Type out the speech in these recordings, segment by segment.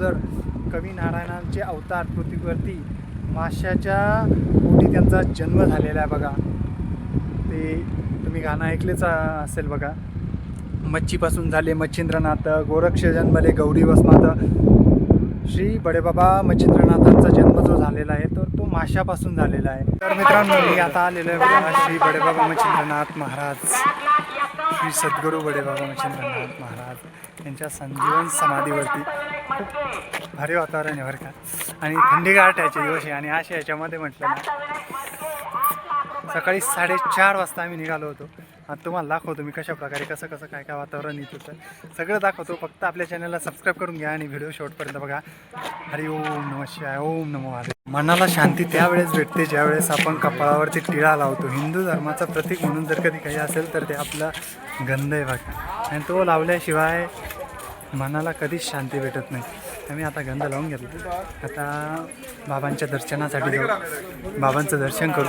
अगोदर कवी नारायणांचे अवतार पृथ्वीवरती माशाच्या पोटी त्यांचा जन्म झालेला आहे बघा. ते तुम्ही गाणं ऐकलेच असेल बघा. मच्छीपासून झाले मच्छिंद्रनाथ गोरक्ष जन्मले गौरी वसमात. श्री बडेबाबा मच्छिंद्रनाथांचा जन्म जो झालेला आहे तर तो माशापासून झालेला आहे. तर मित्रांनो मी आता आलेलो आहे बघा श्री बडेबाबा मच्छिंद्रनाथ महाराज. श्री सद्गुरू बडेबाबा मच्छिंद्रनाथ महाराज यांच्या संजीवन समाधीवरती. खूप भारी वातावरण आहे बरं का. आणि थंडीगार याचे दिवस आहे आणि अशा याच्यामध्ये म्हटलं ना सकाळी साडेचार वाजता आम्ही निघालो होतो. आता तुम्हाला दाखवतो मी कशा प्रकारे कसं कसं काय काय वातावरण येत होतं सगळं दाखवतो फक्त आपल्या चॅनलला सबस्क्राईब करून घ्या आणि व्हिडिओ शेवटपर्यंत बघा. हरी ओम नम शिवाय ओम नमो महादेव मनाला शांती त्यावेळेस भेटते ज्यावेळेस आपण कपाळावरती टिळा लावतो. हिंदू धर्माचं प्रतीक म्हणून जर कधी काही असेल तर ते आपला गंध आहे बघा. आणि तो लावल्याशिवाय मनाला कधीच शांती भेटत नाही. आम्ही आता गंध लावून घेतला. आता बाबांच्या दर्शनासाठी जाऊ. बाबांचं दर्शन करू.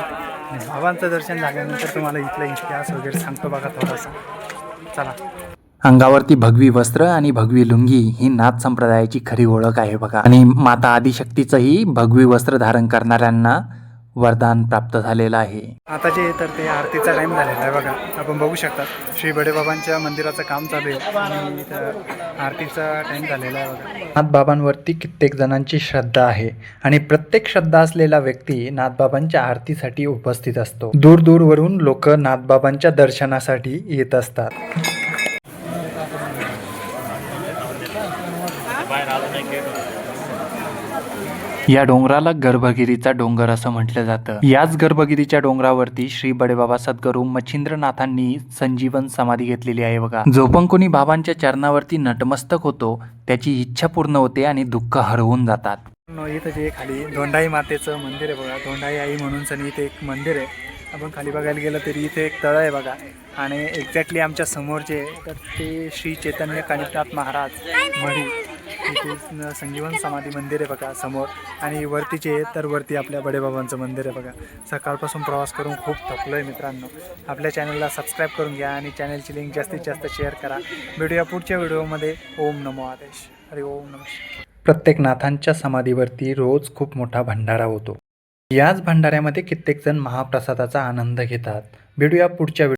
आणि बाबांचं दर्शन झाल्यानंतर तुम्हाला इथला इतिहास वगैरे सांगतो बघा थोडासा. चला. अंगावरती भगवी वस्त्र आणि भगवी लुंगी ही नाथ संप्रदायाची खरी ओळख आहे बघा. आणि माता आदिशक्तीचंही भगवी वस्त्र धारण करणाऱ्यांना वरदान प्राप्त झालेलं आहे. आता जे तर ते आरतीचा टाईम झालेला आहे बघा. आपण बघू शकता श्री बडेबाबांच्या मंदिराचं काम चालू आहे आणि आरतीचा टाईम झालेला आहे बघा. नाथबाबांवरती कित्येक जणांची श्रद्धा आहे आणि प्रत्येक श्रद्धा असलेला व्यक्ती नाथबाबांच्या आरतीसाठी उपस्थित असतो. दूर दूरवरून लोक नाथबाबांच्या दर्शनासाठी येत असतात. या डोंगराला गर्भगिरीचा डोंगर असं म्हटलं जातं. याच गर्भगिरीच्या डोंगरावरती श्री बडेबाबा सद्गुरू मच्छिंद्रनाथांनी संजीवन समाधी घेतलेली आहे बघा. जो पण कोणी बाबांच्या चरणावरती नटमस्तक होतो त्याची इच्छा पूर्ण होते आणि दुःख हरवून जातात. इथं जे खाली. धोंडाई मातेचं मंदिर आहे बघा. धोंडाई आई म्हणून सनी इथे एक मंदिर आहे. आपण खाली बघायला गेलं तरी इथे एक तळ आहे बघा. आणि एक्झॅक्टली आमच्यासमोर जे तर ते श्री चैतन्य कानिकनाथ महाराज. मढी. इथे संजीवन समाधी मंदिर आहे बघा समोर. आणि वरती जे तर वरती आपल्या बडेबाबांचं मंदिर आहे बघा. सकाळपासून प्रवास करून खूप थकलो आहे मित्रांनो. आपल्या चॅनलला सबस्क्राईब करून घ्या आणि चॅनलची लिंक जास्तीत जास्त शेअर करा. व्हिडिओ पुढच्या व्हिडिओमध्ये. ओम नमो आदेश. अरे ओम नमः. प्रत्येक नाथांच्या समाधीवरती रोज खूप मोठा भंडारा होतो. याच भंडाऱ्यामध्ये कित्येक जण महाप्रसादाचा आनंद घेतात. भेटूया पुढच्या व्हिडिओ